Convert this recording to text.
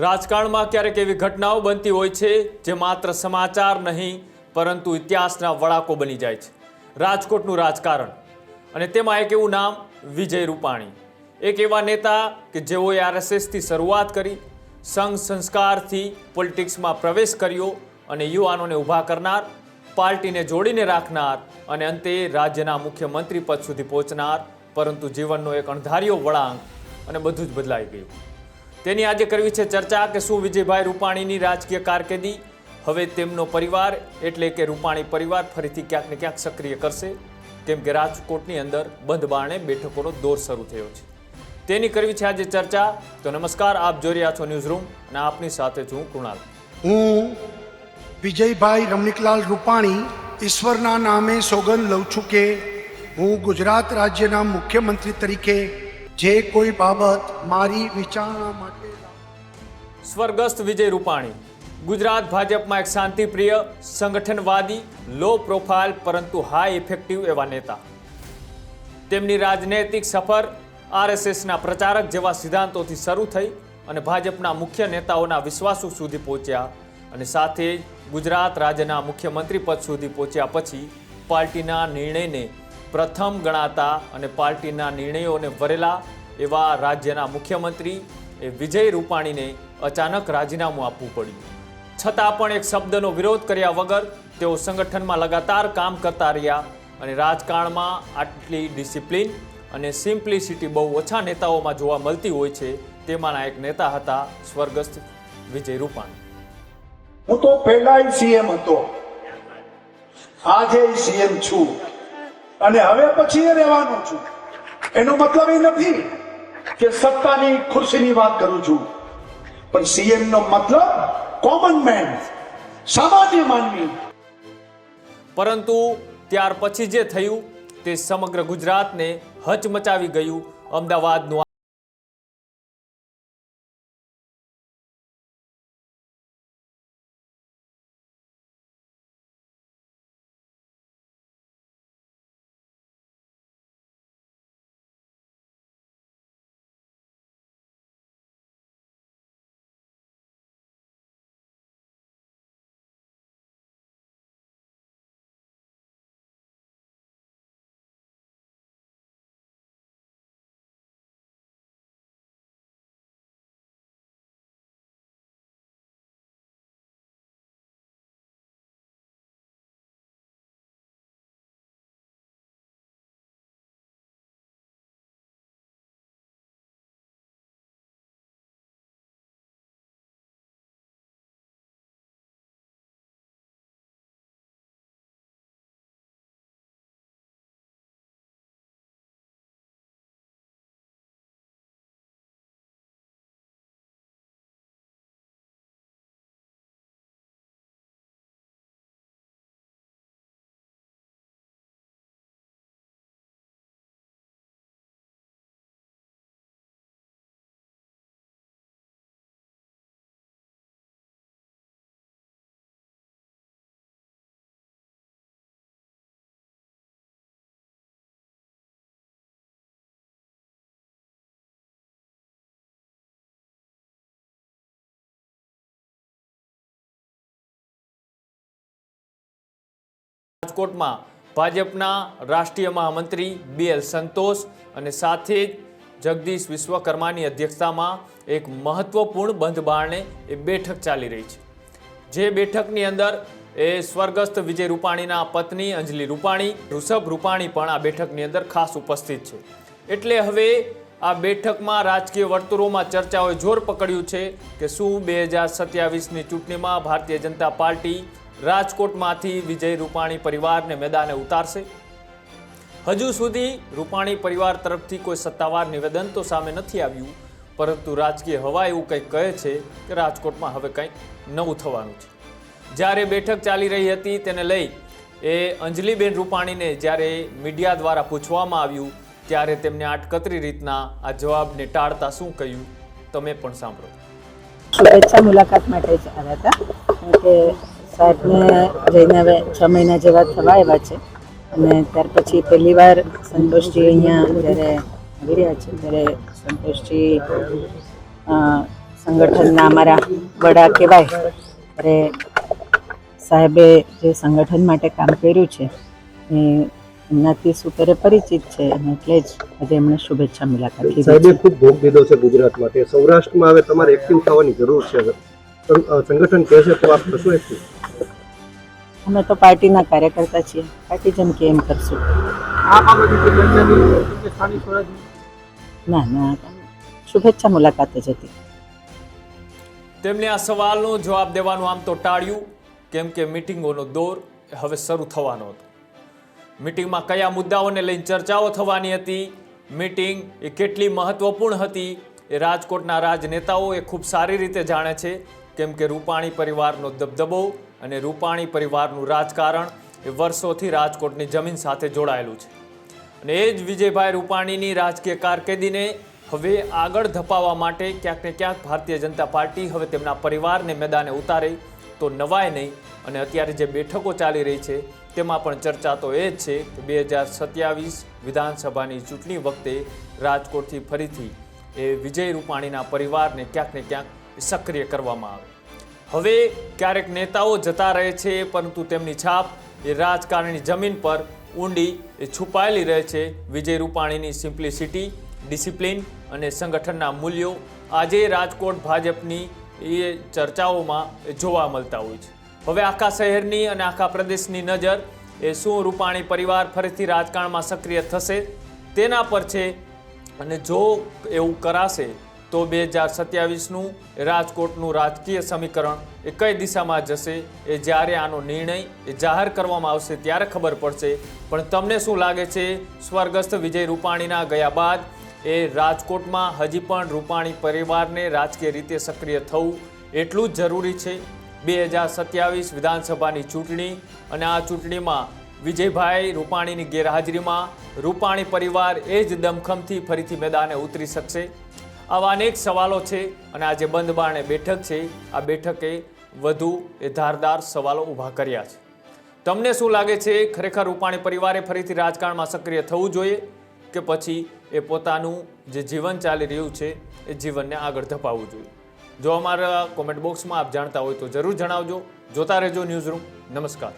રાજકારણમાં ક્યારેક એવી ઘટનાઓ બનતી હોય છે જે માત્ર સમાચાર નહીં, પરંતુ ઇતિહાસના વળાકો બની જાય છે. રાજકોટનું રાજકારણ. અને તેમાં એક એવું નામ, વિજય રૂપાણી. એક એવા નેતા કે જેઓએ આરએસએસથી શરૂઆત કરી, સંઘ સંસ્કારથી પોલિટિક્સમાં પ્રવેશ કર્યો અને યુવાનોને ઊભા કરનાર, પાર્ટીને જોડીને રાખનાર અને અંતે રાજ્યના મુખ્યમંત્રી પદ સુધી પહોંચનાર, પરંતુ જીવનનો એક અણધાર્યો વળાંક અને બધું જ બદલાઈ ગયું. તેની આજે કરવી છે ચર્ચા કે શું વિજયભાઈ રૂપાણીની રાજકીય કારકિર્દી, હવે તેમનો પરિવાર એટલે કે રૂપાણી પરિવાર ફરીથી ક્યાંક ને ક્યાંક સક્રિય કરશે, કેમ કે રાજકોટની અંદર બંધ બેઠકોનો દોર શરૂ થયો છે. તેની કરવી છે આજે ચર્ચા, તો નમસ્કાર, આપ જોઈ રહ્યા છો ન્યૂઝ રૂમ અને આપની સાથે છું કૃણાલ. હું વિજયભાઈ રમણીકલાલ રૂપાણી ઈશ્વરના નામે સોગંદ લઉં છું કે હું ગુજરાત રાજ્યના મુખ્યમંત્રી તરીકે જે કોઈ બાબત મારી વિચારણા માટે સ્વર્ગસ્થ વિજય રૂપાણી, ગુજરાત ભાજપમાં એક શાંતિપ્રિય, સંગઠનવાદી લો પ્રોફાઇલ પરંતુ હાઈ ઇફેક્ટિવ એવા નેતા. તેમની રાજનૈતિક સફર આરએસએસના પ્રચારક જેવા સિદ્ધાંતોથી શરૂ થઈ અને ભાજપના મુખ્ય નેતાઓના વિશ્વાસો સુધી પહોંચ્યા અને સાથે જ ગુજરાત રાજ્યના મુખ્યમંત્રી પદ સુધી પહોંચ્યા પછી પાર્ટીના નિર્ણયને પ્રથમ ગણાતા અને પાર્ટીના નિર્ણયોને વરેલા એવા રાજ્યના મુખ્યમંત્રી એ વિજય રૂપાણીને અચાનક રાજીનામું આપવું પડ્યું. છતાં પણ એક શબ્દનો વિરોધ કર્યા વગર તેઓ સંગઠનમાં લગાતાર કામ કરતા રહ્યા અને રાજકારણમાં આટલી ડિસિપ્લિન અને સિમ્પ્લિસિટી બહુ ઓછા નેતાઓમાં જોવા મળતી હોય છે તેમાંના એક નેતા હતા સ્વર્ગસ્થ વિજય રૂપાણી. હું તો પહેલા સીએમ હતો. આજે સીએમ છું. અને હવે પછી એ છું. એનો મતલબ એ નથી કે સત્તાની ખુરશીની વાત કરું છું. પણ સીએમ નો મતલબ કોમન મેન સામાન્ય માનવી. પરંતુ ત્યાર પછી જે થયું તે સમગ્ર ગુજરાતને હચમચાવી ગયું અમદાવાદનું રાજકોટમાં ભાજપના રાષ્ટ્રીય મહામંત્રી બી એલ સંતોષ અને સાથે જ જગદીશ વિશ્વકર્માની અધ્યક્ષતામાં એક મહત્વપૂર્ણ બંધ બારણે એ બેઠક ચાલી રહી છે. જે બેઠકની અંદર એ સ્વર્ગસ્થ વિજય રૂપાણીના પત્ની અંજલિ રૂપાણી, ઋષભ રૂપાણી પણ આ બેઠકની અંદર ખાસ ઉપસ્થિત છે. એટલે હવે આ બેઠકમાં રાજકીય વર્તુળોમાં ચર્ચાઓએ જોર પકડ્યું છે કે શું બે હજાર સત્યાવીસની ચૂંટણીમાં ભારતીય જનતા પાર્ટી રાજકોટમાંથી વિજય રૂપાણી પરિવારને મેદાને ઉતારશે. હજુ સુધી રૂપાણી પરિવાર તરફથી કોઈ સત્તાવાર નિવેદન તો સામે નથી આવ્યું, પરંતુ રાજકીય હવા એવું કંઈક કહે છે કે રાજકોટમાં હવે કંઈક નવું થવાનું છે. જ્યારે બેઠક ચાલી રહી હતી તેને લઈ એ અંજલિબેન રૂપાણીને જ્યારે મીડિયા દ્વારા પૂછવામાં આવ્યું, ત્યારે તેમને આટકતરી રીતના આ જવાબને ટાળતા શું કહ્યું, તમે પણ સાંભળો. મુલાકાત માટે સાહેબને જઈને હવે છ મહિના જેવા થવા આવ્યા છે. અને ત્યાર પછી પહેલી વાર સંતોષજી અહીંયા જ્યારે આવી રહ્યા છે ત્યારે સંતોષજી સંગઠનના અમારા વડા કહેવાય ત્યારે સાહેબે જે સંગઠન માટે કામ કર્યું છે એ એમનાથી સુપેરે પરિચિત છે અને એટલે જ આજે એમણે શુભેચ્છા મુલાકાત લીધી સાહેબે ખૂબ ભોગ દીધો છે ગુજરાત માટે. સૌરાષ્ટ્રમાં હવે તમારે એક્ટિવ થવાની જરૂર છે. સંગઠન કહે છે તો આપ કશું એક્ટિવ અમે તો પાર્ટીના કાર્યકર્તા છીએ. પાર્ટી જેમ કે એમ કરશું ના ના શુભેચ્છા મુલાકાતે જતી. તેમણે આ સવાલનો જવાબ દેવાનું આમ તો ટાળ્યું કેમ કે મિટિંગોનો દોર હવે શરૂ થવાનો હતો. મિટિંગમાં કયા મુદ્દાઓને લઈને ચર્ચાઓ થવાની હતી મિટિંગ એ કેટલી મહત્વપૂર્ણ હતી એ રાજકોટના રાજનેતાઓ એ ખૂબ સારી રીતે જાણે છે કેમ કે રૂપાણી પરિવારનો દબદબો અને રૂપાણી પરિવારનું રાજકારણ એ વર્ષોથી રાજકોટની જમીન સાથે જોડાયેલું છે. અને એ જ વિજયભાઈ રૂપાણીની રાજકીય કારકિર્દીને હવે આગળ ધપાવવા માટે ક્યાંક ને ક્યાંક ભારતીય જનતા પાર્ટી હવે તેમના પરિવારને મેદાને ઉતારે તો નવાય નહીં અને અત્યારે જે બેઠકો ચાલી રહી છે તેમાં પણ ચર્ચા તો એ જ છે કે બે હજાર સત્યાવીસ વિધાનસભાની ચૂંટણી વખતે રાજકોટથી ફરીથી એ વિજય રૂપાણીના પરિવારને ક્યાંક ને ક્યાંક સક્રિય કરવામાં આવે. હવે ક્યારેક નેતાઓ જતા રહે છે, પરંતુ તેમની છાપ એ રાજકારણની જમીન પર ઊંડી એ છુપાયેલી રહે છે. વિજય રૂપાણીની સિમ્પ્લિસિટી, ડિસિપ્લિન અને સંગઠનના મૂલ્યો આજે રાજકોટ ભાજપની એ ચર્ચાઓમાં જોવા મળતા હોય છે. હવે આખા શહેરની અને આખા પ્રદેશની નજર એ શું રૂપાણી પરિવાર ફરીથી રાજકારણમાં સક્રિય થશે તેના પર છે અને જો એવું કરાશે તો બે હજાર સત્યાવીસનું રાજકોટનું રાજકીય સમીકરણ એ કઈ દિશામાં જશે એ જ્યારે આનો નિર્ણય એ જાહેર કરવામાં આવશે ત્યારે ખબર પડશે. પણ તમને શું લાગે છે? સ્વર્ગસ્થ વિજય રૂપાણીના ગયા બાદ એ રાજકોટમાં હજી પણ રૂપાણી પરિવારને રાજકીય રીતે સક્રિય થવું એટલું જ જરૂરી છે? બે હજાર સત્યાવીસ વિધાનસભાની ચૂંટણી અને આ ચૂંટણીમાં વિજયભાઈ રૂપાણીની ગેરહાજરીમાં રૂપાણી પરિવાર એ જ દમખમથી ફરીથી મેદાને ઉતરી શકશે? આવા અનેક સવાલો છે અને આજે બંધ બારણે બેઠક છે, આ બેઠકે વધુ એ ધારદાર સવાલો ઊભા કર્યા છે. તમને શું લાગે છે? ખરેખર રૂપાણી પરિવારે ફરીથી રાજકારણમાં સક્રિય થવું જોઈએ કે પછી એ પોતાનું જે જીવન ચાલી રહ્યું છે, એ જીવનને આગળ ધપાવવું જોઈએ? જો અમારા કોમેન્ટ બોક્સમાં આપ જાણતા હોય તો જરૂર જણાવજો. જોતા રહેજો ન્યૂઝ રૂમ. નમસ્કાર.